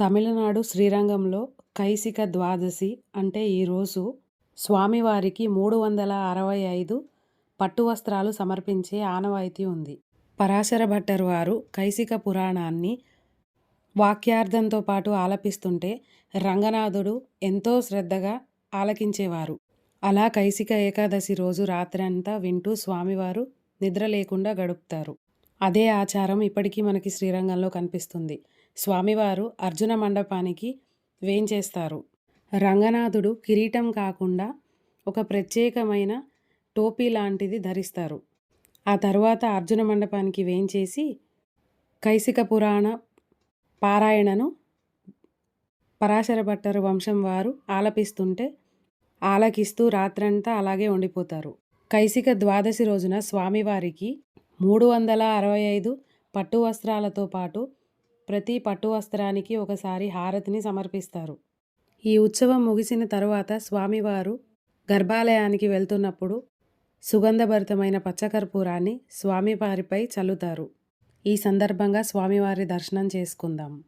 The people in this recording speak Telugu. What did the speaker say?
తమిళనాడు శ్రీరంగంలో కైసిక ద్వాదశి అంటే ఈరోజు స్వామివారికి మూడు వందల అరవై ఐదు పట్టు వస్త్రాలు సమర్పించే ఆనవాయితీ ఉంది. పరాశర భట్టర్ వారు కైసిక పురాణాన్ని వాక్యార్థంతో పాటు ఆలపిస్తుంటే రంగనాథుడు ఎంతో శ్రద్ధగా ఆలకించేవారు. అలా కైసిక ఏకాదశి రోజు రాత్రంతా వింటూ స్వామివారు నిద్ర లేకుండా గడుపుతారు. అదే ఆచారం ఇప్పటికీ మనకి శ్రీరంగంలో కనిపిస్తుంది. స్వామివారు అర్జున మండపానికి వేంచేస్తారు. రంగనాథుడు కిరీటం కాకుండా ఒక ప్రత్యేకమైన టోపీ లాంటిది ధరిస్తారు. ఆ తర్వాత అర్జున మండపానికి వేంచేసి కైసిక పురాణ పారాయణను పరాశర భట్టరు వంశం వారు ఆలపిస్తుంటే ఆలకిస్తూ రాత్రంతా అలాగే ఉండిపోతారు. కైసిక ద్వాదశి రోజున స్వామివారికి మూడు వందల అరవై ఐదు పట్టు వస్త్రాలతో పాటు ప్రతి పట్టు వస్త్రానికి ఒకసారి హారతిని సమర్పిస్తారు. ఈ ఉత్సవం ముగిసిన తరువాత స్వామివారు గర్భాలయానికి వెళ్తున్నప్పుడు సుగంధభరితమైన పచ్చకర్పూరాన్ని స్వామివారిపై చల్లుతారు. ఈ సందర్భంగా స్వామివారి దర్శనం చేసుకుందాం.